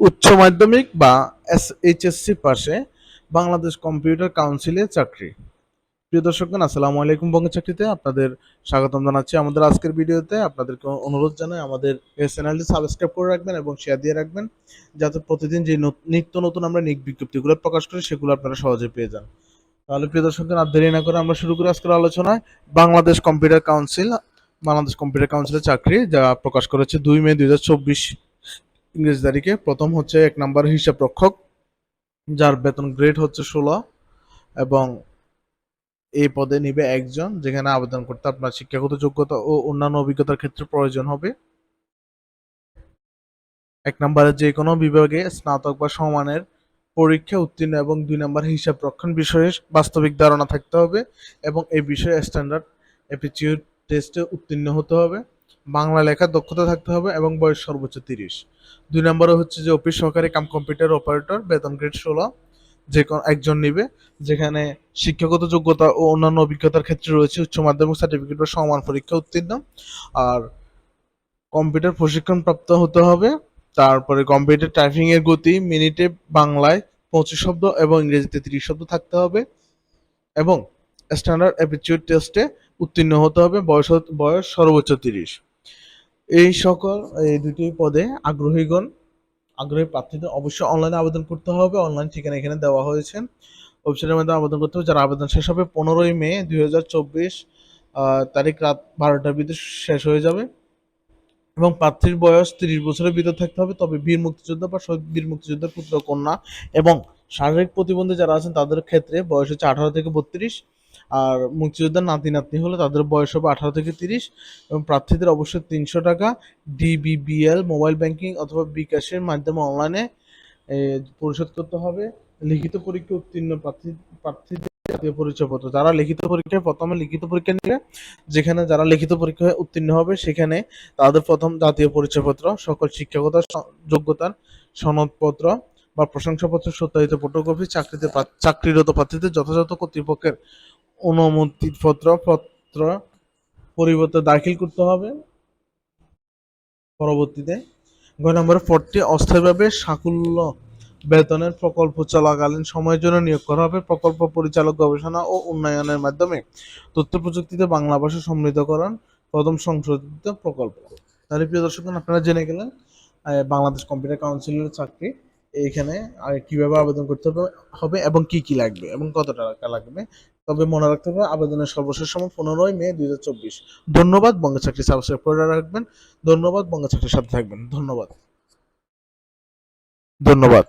উচ্চ মাধ্যমিক বা এস এইচএসসি পাশে বাংলাদেশ কম্পিউটার কাউন্সিলে চাকরি। প্রিয় দর্শকগণ, আসসালামু আলাইকুম বঙ্গ চাকরিতে। আপনাদের স্বাগতম জানাচ্ছি আমাদের আজকের ভিডিওতে। আপনাদেরকে অনুরোধ জানাই আমাদের এই চ্যানেলটি সাবস্ক্রাইব করে রাখবেন এবং শেয়ার দিয়ে রাখবেন, যাতে প্রতিদিন যে নিত্য নতুন আমরা নিক বিজ্ঞপ্তিগুলো প্রকাশ করি, সেগুলো আপনারা সহজে পেয়ে যান। তাহলে প্রিয় দর্শকগণ, আর দেরি না করে আমরা শুরু করি আজকের আলোচনায়। Bangladesh computer council, Bangladesh computer কাউন্সিলের চাকরি, যা প্রকাশ করেছে দুই মে দুই হাজার চব্বিশ ইংরেজি তারিখে। প্রথম হচ্ছে এক নম্বর হিসাব রক্ষক, যার বেতন গ্রেড হচ্ছে ষোলো, এবং এই পদে নিবে একজন, যেখানে আবেদন করতে আপনার শিক্ষাগত যোগ্যতা ও অন্যান্য অভিজ্ঞতার ক্ষেত্রে প্রয়োজন হবে। এক নম্বরে যে কোনো বিভাগে স্নাতক বা সমানের পরীক্ষা উত্তীর্ণ এবং দুই নম্বর হিসাব রক্ষণ বিষয়ে বাস্তবিক ধারণা থাকতে হবে, এবং এই বিষয়ে স্ট্যান্ডার্ড অ্যাপিটিউড টেস্টে উত্তীর্ণ হতে হবে। বাংলা লেখার দক্ষতা থাকতে হবে এবং বয়স সর্বোচ্চ তিরিশ। দুই নম্বরে হচ্ছে যে অফিস সহকারী কাম কম্পিউটার অপারেটর, বেতন গ্রেড ষোলো। যে একজন নিবে, যেখানে শিক্ষাগত যোগ্যতা ও অন্যান্য অভিজ্ঞতার ক্ষেত্রে রয়েছে উচ্চ মাধ্যমিক সার্টিফিকেট বা সমান পরীক্ষা উত্তীর্ণ। আর কম্পিউটার প্রশিক্ষণ প্রাপ্ত হতে হবে। তারপরে কম্পিউটার টাইপিং এর গতি, মিনিটে বাংলায় পঁচিশ শব্দ এবং ইংরেজিতে তিরিশ শব্দ থাকতে হবে। এবং স্ট্যান্ডার্ড অ্যাপিচিউড টেস্টে উত্তীর্ণ হতে হবে, বয়স বয়স সর্বোচ্চ তিরিশ। এই সকল, এই দুটি পদে আগ্রহীগণ, আগ্রহী প্রার্থীদের অবশ্যই অনলাইনে আবেদন করতে হবে। অনলাইন ঠিকানা এখানে দেওয়া হয়েছে। ওয়েবসাইটের মাধ্যমে আবেদন করতে হবে। যারা আবেদন শেষ হবে পনেরোই মে দুই হাজার চব্বিশ তারিখ রাত বারোটার ভিতরে শেষ হয়ে যাবে। এবং প্রার্থীর বয়স তিরিশ বছরের ভিতর থাকতে হবে। তবে বীর মুক্তিযোদ্ধা বা শহীদ বীর মুক্তিযোদ্ধার পুত্র, কন্যা এবং শারীরিক প্রতিবন্ধী যারা আছেন, তাদের ক্ষেত্রে বয়স হচ্ছে আঠারো থেকে বত্রিশ। আর মুক্তিযোদ্ধার নাতি নাতনি হলে তাদের বয়স হবে আঠারো থেকে তিরিশ এবং প্রার্থীদের অবশ্যই তিনশো টাকা ডিবিবিএল মোবাইল ব্যাংকিং অথবা বিকাশের মাধ্যমে অনলাইনে পরিশোধ করতে হবে। লিখিত পরীক্ষা উত্তীর্ণ প্রার্থী, প্রার্থীদের জাতীয় পরিচয়পত্র। যারা লিখিত পরীক্ষায় প্রথমে লিখিত পরীক্ষা নেবে যেখানে যারা লিখিত পরীক্ষায় উত্তীর্ণ হবে, সেখানে তাদের প্রথম জাতীয় পরিচয়পত্র, সকল শিক্ষাগত যোগ্যতার সনদপত্র বা প্রশংসাপত্র, সত্যায়িত ফটোকপি চাকরিতে চাকরিরত প্রার্থীদের যথাযথ কর্তৃপক্ষের অনুমতিপত্র, পত্র পরিবর্তে দাখিল করতে হবে। পরবর্তীতে গয় নম্বরে পদটি অস্থায়ীভাবে সাকুল্য বেতনের প্রকল্প চলাকালীন সময়ের জন্য নিয়োগ করা হবে। প্রকল্প পরিচালক, গবেষণা ও উন্নয়নের মাধ্যমে তথ্য প্রযুক্তিতে বাংলা ভাষা সমৃদ্ধকরণ প্রথম সংশোধিত প্রকল্প। তাহলে প্রিয় দর্শকগণ আপনারা জেনে গেলেন বাংলাদেশ কম্পিউটার কাউন্সিলের চাকরি এইখানে আর কীভাবে আবেদন করতে হবে হবে এবং কি কি লাগবে এবং কত টাকা লাগবে, তবে মনে রাখতে হবে আবেদনের সর্বশেষ সময় পনেরোই মে দুই হাজার চব্বিশ। ধন্যবাদ বঙ্গ চাকরি সাবস্ক্রাইব করে রাখবেন। ধন্যবাদ বঙ্গ চাকরির সাথে থাকবেন। ধন্যবাদ। ধন্যবাদ।